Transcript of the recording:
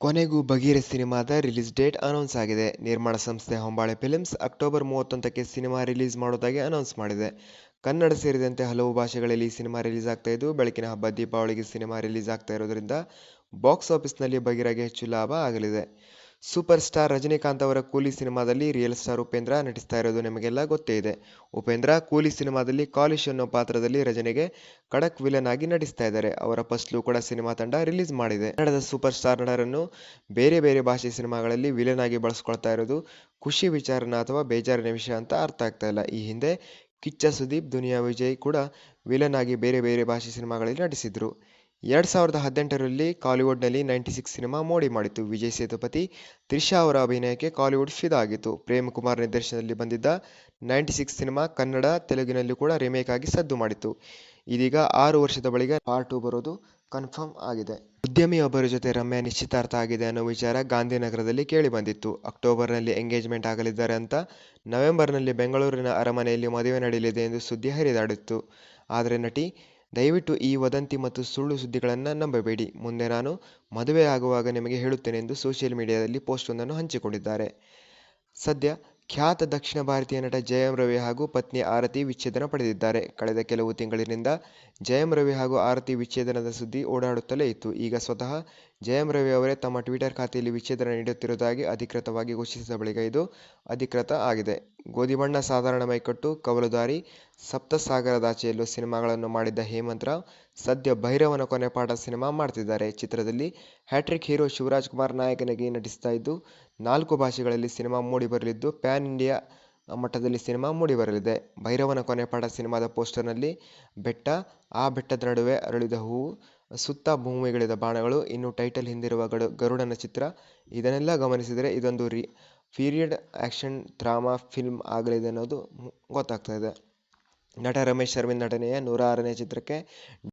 ಕೊನೆಗೂ ಬಗೀರ ಸಿನಿಮಾದ release date announce ಆಗಿದೆ. ನಿರ್ಮಾಣ ಸಂಸ್ಥೆ ಹೊಂಬಾಳೆ ಫಿಲ್ಮ್ಸ್ ಅಕ್ಟೋಬರ್ ಮೂವತ್ತೊಂದಕ್ಕೆ ಸಿನಿಮಾ ರಿಲೀಸ್ ಮಾಡೋದಾಗಿ ಅನೌನ್ಸ್ ಮಾಡಿದೆ. ಕನ್ನಡ ಸೇರಿದಂತೆ ಹಲವು ಭಾಷೆಗಳಲ್ಲಿ ಈ ಸಿನಿಮಾ ರಿಲೀಸ್ ಆಗ್ತಾ ಇದ್ದು, ಬೆಳಕಿನ ಹಬ್ಬ, ದೀಪಾವಳಿಗೆ ಸಿನಿಮಾ ರಿಲೀಸ್ ಆಗ್ತಾ ಇರೋದ್ರಿಂದ ಬಾಕ್ಸ್ ಆಫೀಸ್ನಲ್ಲಿ ಬಗೀರಾಗೆ ಹೆಚ್ಚು ಲಾಭ ಆಗಲಿದೆ. ಸೂಪರ್ ಸ್ಟಾರ್ ರಜನಿಕಾಂತ್ ಅವರ ಕೂಲಿ ಸಿನಿಮಾದಲ್ಲಿ ರಿಯಲ್ ಸ್ಟಾರ್ ಉಪೇಂದ್ರ ನಟಿಸ್ತಾ ಇರೋದು ನಿಮಗೆಲ್ಲ ಗೊತ್ತೇ ಇದೆ. ಉಪೇಂದ್ರ ಕೂಲಿ ಸಿನಿಮಾದಲ್ಲಿ ಕಾಲಿಶ್ ಅನ್ನೋ ಪಾತ್ರದಲ್ಲಿ ರಜನಿಗೆ ಖಡಕ್ ವಿಲನ್ ಆಗಿ ನಟಿಸ್ತಾ ಇದ್ದಾರೆ. ಅವರ ಫಸ್ಟ್ ಲುಕ್ ಕೂಡ ಸಿನಿಮಾ ತಂಡ ರಿಲೀಸ್ ಮಾಡಿದೆ. ಕನ್ನಡದ ಸೂಪರ್ ಸ್ಟಾರ್ ನಟರನ್ನು ಬೇರೆ ಬೇರೆ ಭಾಷೆ ಸಿನಿಮಾಗಳಲ್ಲಿ ವಿಲನ್ ಆಗಿ ಬಳಸ್ಕೊಳ್ತಾ ಇರೋದು ಖುಷಿ ವಿಚಾರನ ಅಥವಾ ಬೇಜಾರಿನ ವಿಷಯ ಅಂತ ಅರ್ಥ ಆಗ್ತಾ ಇಲ್ಲ. ಈ ಹಿಂದೆ ಕಿಚ್ಚ ಸುದೀಪ್, ದುನಿಯಾ ವಿಜಯ್ ಕೂಡ ವಿಲನ್ ಆಗಿ ಬೇರೆ ಬೇರೆ ಭಾಷೆ ಸಿನಿಮಾಗಳಲ್ಲಿ ನಟಿಸಿದ್ರು. ಎರಡ್ ಸಾವಿರದ ಹದಿನೆಂಟರಲ್ಲಿ ಕಾಲಿವುಡ್ನಲ್ಲಿ ನೈಂಟಿ ಸಿಕ್ಸ್ ಸಿನಿಮಾ ಮೋಡಿ ಮಾಡಿತ್ತು. ವಿಜಯ್ ಸೇತುಪತಿ, ತ್ರಿಷಾ ಅವರ ಅಭಿನಯಕ್ಕೆ ಕಾಲಿವುಡ್ ಫಿದಾ ಆಗಿತ್ತು. ಪ್ರೇಮ್ ಕುಮಾರ್ ನಿರ್ದೇಶನದಲ್ಲಿ ಬಂದಿದ್ದ ನೈಂಟಿ ಸಿಕ್ಸ್ ಸಿನಿಮಾ ಕನ್ನಡ, ತೆಲುಗಿನಲ್ಲಿ ಕೂಡ ರಿಮೇಕ್ ಆಗಿ ಸದ್ದು ಮಾಡಿತ್ತು. ಇದೀಗ ಆರು ವರ್ಷದ ಬಳಿಕ ಪಾರ್ಟ್ ಟು ಬರೋದು ಕನ್ಫರ್ಮ್ ಆಗಿದೆ. ಉದ್ಯಮಿಯೊಬ್ಬರ ಜೊತೆ ರಮ್ಯಾ ನಿಶ್ಚಿತಾರ್ಥ ಆಗಿದೆ ಅನ್ನೋ ವಿಚಾರ ಗಾಂಧಿನಗರದಲ್ಲಿ ಕೇಳಿಬಂದಿತ್ತು. ಅಕ್ಟೋಬರ್ನಲ್ಲಿ ಎಂಗೇಜ್ಮೆಂಟ್ ಆಗಲಿದ್ದಾರೆ ಅಂತ ನವೆಂಬರ್ನಲ್ಲಿ ಬೆಂಗಳೂರಿನ ಅರಮನೆಯಲ್ಲಿ ಮದುವೆ ನಡೆಯಲಿದೆ ಎಂದು ಸುದ್ದಿ ಹರಿದಾಡಿತ್ತು. ಆದರೆ ನಟಿ ದಯವಿಟ್ಟು ಈ ವದಂತಿ ಮತ್ತು ಸುಳ್ಳು ಸುದ್ದಿಗಳನ್ನು ನಂಬಬೇಡಿ. ಮುಂದೆ ನಾನು ಮದುವೆ ಆಗುವಾಗ ನಿಮಗೆ ಹೇಳುತ್ತೇನೆ ಎಂದು ಸೋಷಿಯಲ್ ಮೀಡಿಯಾದಲ್ಲಿ ಪೋಸ್ಟೊಂದನ್ನು ಹಂಚಿಕೊಂಡಿದ್ದಾರೆ. ಸದ್ಯ ಖ್ಯಾತ ದಕ್ಷಿಣ ಭಾರತೀಯ ನಟ ಜಯಂ ರವಿ ಹಾಗೂ ಪತ್ನಿ ಆರತಿ ವಿಚ್ಛೇದನ ಪಡೆದಿದ್ದಾರೆ. ಕಳೆದ ಕೆಲವು ತಿಂಗಳಿನಿಂದ ಜಯಂ ರವಿ ಹಾಗೂ ಆರತಿ ವಿಚ್ಛೇದನದ ಸುದ್ದಿ ಓಡಾಡುತ್ತಲೇ ಇತ್ತು. ಈಗ ಸ್ವತಃ ಜಯಂ ರವಿ ಅವರೇ ತಮ್ಮ ಟ್ವಿಟರ್ ಖಾತೆಯಲ್ಲಿ ವಿಚ್ಛೇದನ ನೀಡುತ್ತಿರುವುದಾಗಿ ಅಧಿಕೃತವಾಗಿ ಘೋಷಿಸಿದ ಬಳಿಕ ಇದು ಅಧಿಕೃತ ಆಗಿದೆ. ಗೋಧಿ ಬಣ್ಣ ಸಾಧಾರಣ ಮೈಕಟ್ಟು ಕವಲುದಾರಿ ಸಪ್ತಸಾಗರದಾಚೆಯಲ್ಲೂ ಸಿನಿಮಾಗಳನ್ನು ಮಾಡಿದ್ದ ಹೇಮಂತ್ ರಾವ್ ಸದ್ಯ ಭೈರವನ ಕೊನೆ ಪಾಠ ಸಿನಿಮಾ ಮಾಡ್ತಿದ್ದಾರೆ. ಚಿತ್ರದಲ್ಲಿ ಹ್ಯಾಟ್ರಿಕ್ ಹೀರೋ ಶಿವರಾಜ್ ಕುಮಾರ್ ನಾಯಕನಾಗಿ ನಟಿಸ್ತಾ ಇದ್ದು, ನಾಲ್ಕು ಭಾಷೆಗಳಲ್ಲಿ ಸಿನಿಮಾ ಮೂಡಿಬರಲಿದ್ದು ಪ್ಯಾನ್ ಇಂಡಿಯಾ ಮಟ್ಟದಲ್ಲಿ ಸಿನಿಮಾ ಮೂಡಿಬರಲಿದೆ ಭೈರವನ ಕೊನೆ ಪಾಠ ಸಿನಿಮಾದ ಪೋಸ್ಟರ್ನಲ್ಲಿ, ಬೆಟ್ಟ, ಆ ಬೆಟ್ಟದ ನಡುವೆ ಅರಳಿದ ಹೂವು ಸುತ್ತ ಭೂಮಿಗಳಿದ ಬಾಣಗಳು, ಇನ್ನು ಟೈಟಲ್ ಹಿಂದಿರುವ ಗರುಡನ ಚಿತ್ರ, ಇದನ್ನೆಲ್ಲ ಗಮನಿಸಿದರೆ ಇದೊಂದು ರಿ ಪೀರಿಯಡ್ ಆ್ಯಕ್ಷನ್ ಡ್ರಾಮಾ ಫಿಲ್ಮ್ ಆಗಲಿದೆ ಅನ್ನೋದು ಗೊತ್ತಾಗ್ತಾ ಇದೆ. ನಟ ರಮೇಶ್ ಅರವಿಂದ್ ನಟನೆಯ ನೂರ ಆರನೇ ಚಿತ್ರಕ್ಕೆ